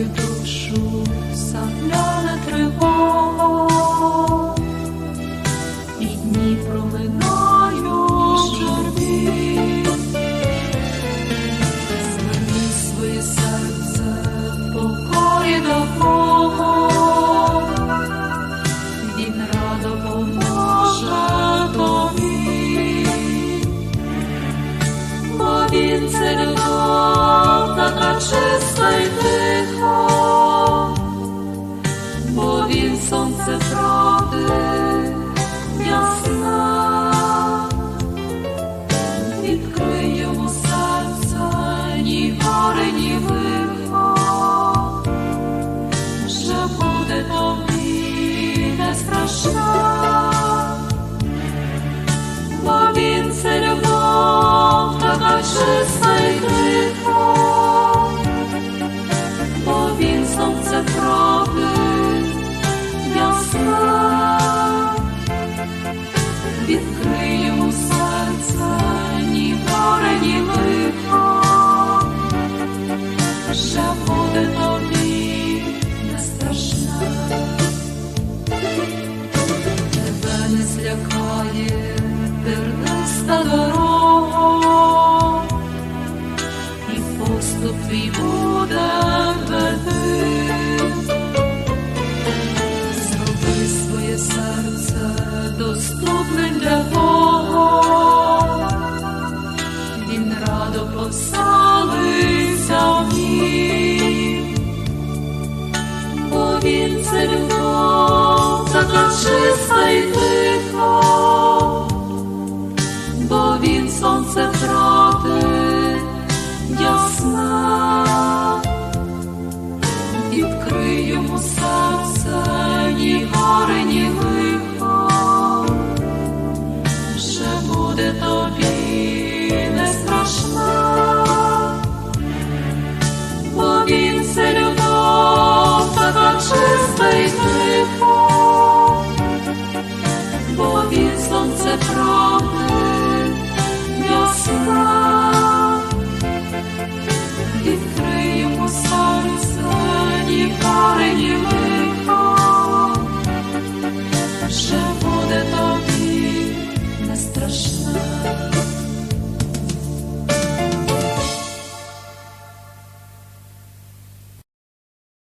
свою душу сам. тобі не страшна, бо він це любов, така чиста бо він сонце правди ясне. Він чиста і тиха.